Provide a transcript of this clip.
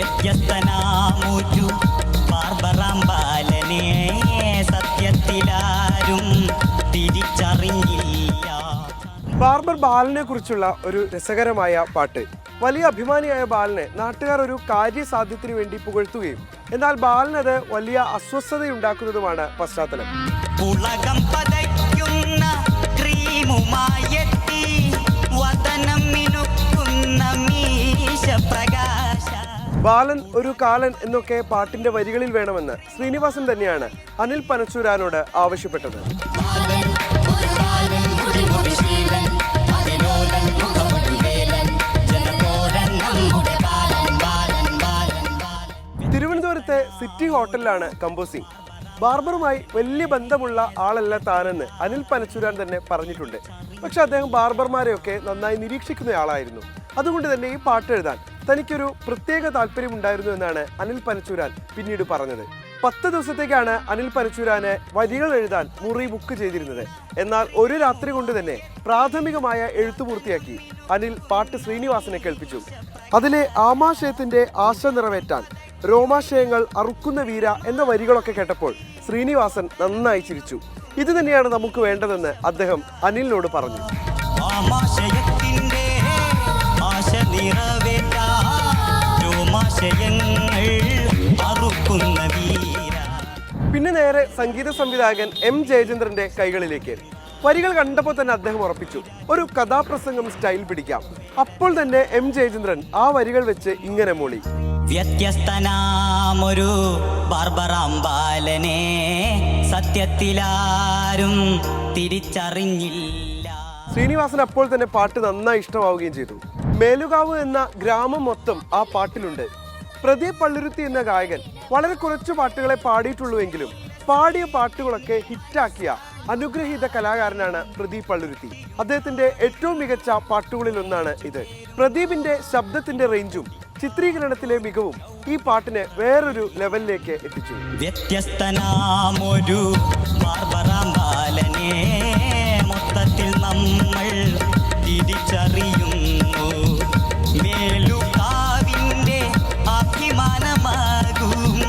വ്യത്യസ്തനാമൊരു ബാർബറാം ബാലനെ സത്യത്തിലാരും തിരിച്ചറിഞ്ഞില്ല. ബാർബർ ബാലനെ കുറിച്ചുള്ള ഒരു രസകരമായ പാട്ട്. വലിയ അഭിമാനിയായ ബാലനെ നാട്ടുകാർ ഒരു കാര്യസാധ്യത്തിന് വേണ്ടി പുകഴ്ത്തുകയും എന്നാൽ ബാലനത് വലിയ അസ്വസ്ഥതയുണ്ടാക്കുന്നതുമാണ് പശ്ചാത്തലം. ഉലകം പതയ്ക്കുന്ന ക്രീമുമായെത്തി ബാലൻ ഒരു കാലൻ എന്നൊക്കെ പാട്ടിന്റെ വരികളിൽ വേണമെന്ന് ശ്രീനിവാസൻ തന്നെയാണ് അനിൽ പനച്ചൂരാനോട് ആവശ്യപ്പെട്ടത്. തിരുവനന്തപുരത്തെ സിറ്റി ഹോട്ടലിലാണ് കമ്പോസിംഗ് ബാർബറുമായി വലിയ ബന്ധമുള്ള ആളല്ല താനെന്ന് അനിൽ പനച്ചൂരാൻ തന്നെ പറഞ്ഞിട്ടുണ്ട്. പക്ഷെ അദ്ദേഹം ബാർബർമാരെയൊക്കെ നന്നായി നിരീക്ഷിക്കുന്ന ആളായിരുന്നു. അതുകൊണ്ട് തന്നെ ഈ പാട്ട് എഴുതാൻ തനിക്കൊരു പ്രത്യേക താല്പര്യമുണ്ടായിരുന്നു എന്നാണ് അനിൽ പനച്ചൂരാൻ പിന്നീട് പറഞ്ഞത്. പത്ത് ദിവസത്തേക്കാണ് അനിൽ പനച്ചൂരാന് വരികൾ എഴുതാൻ മുറി ബുക്ക് ചെയ്തിരുന്നത്. എന്നാൽ ഒരു രാത്രി കൊണ്ട് തന്നെ പ്രാഥമികമായ എഴുത്തു പൂർത്തിയാക്കി അനിൽ പാട്ട് ശ്രീനിവാസനെ കേൾപ്പിച്ചു. അതിലെ ആമാശയത്തിന്റെ ആശ നിറവേറ്റാൻ രോമാശയങ്ങൾ അറുക്കുന്ന വീര എന്ന വരികളൊക്കെ കേട്ടപ്പോൾ ശ്രീനിവാസൻ നന്നായി ചിരിച്ചു. ഇത് തന്നെയാണ് നമുക്ക് വേണ്ടതെന്ന് അദ്ദേഹം അനിലിനോട് പറഞ്ഞു. ആമാശയത്തിന്റെ നേരെ സംഗീത സംവിധായകൻ എം ജയചന്ദ്രന്റെ കൈകളിലേക്ക് വരികൾ കണ്ടപ്പോൾ തന്നെ അദ്ദേഹം ഉറപ്പിച്ചു ഒരു കഥാപ്രസംഗം സ്റ്റൈൽ പിടിക്കാം. അപ്പോൾ തന്നെ എം ജയചന്ദ്രൻ ആ വരികൾ വെച്ച് ഇങ്ങനെ മൂളി. വ്യത്യസ്തനാമൊരു ബാലനെ സത്യത്തിലാരും തിരിച്ചറിഞ്ഞില്ല. ശ്രീനിവാസൻ അപ്പോൾ തന്നെ പാട്ട് നന്നായി ഇഷ്ടമാവുകയും ചെയ്തു. മേലുകാവ് എന്ന ഗ്രാമം മൊത്തം ആ പാട്ടിലുണ്ട്. പ്രദീപ് പള്ളുരുത്തി എന്ന ഗായകൻ. വളരെ കുറച്ച് പാട്ടുകളെ പാടിയിട്ടുള്ളൂവെങ്കിലും പാടിയ പാട്ടുകളൊക്കെ ഹിറ്റാക്കിയ അനുഗ്രഹീത കലാകാരനാണ് പ്രദീപ് പള്ളുരുത്തി. അദ്ദേഹത്തിന്റെ ഏറ്റവും മികച്ച പാട്ടുകളിൽ ഒന്നാണ് ഇത്. പ്രദീപിന്റെ ശബ്ദത്തിന്റെ റേഞ്ചും ചിത്രീകരണത്തിലെ മികവും ഈ പാട്ടിനെ വേറൊരു ലെവലിലേക്ക് എത്തിച്ചു. വ്യത്യസ്തനാമൊരു മൊത്തത്തിൽ നമ്മൾ തിരിച്ചറിയുന്നു. അഭിമാനമാകും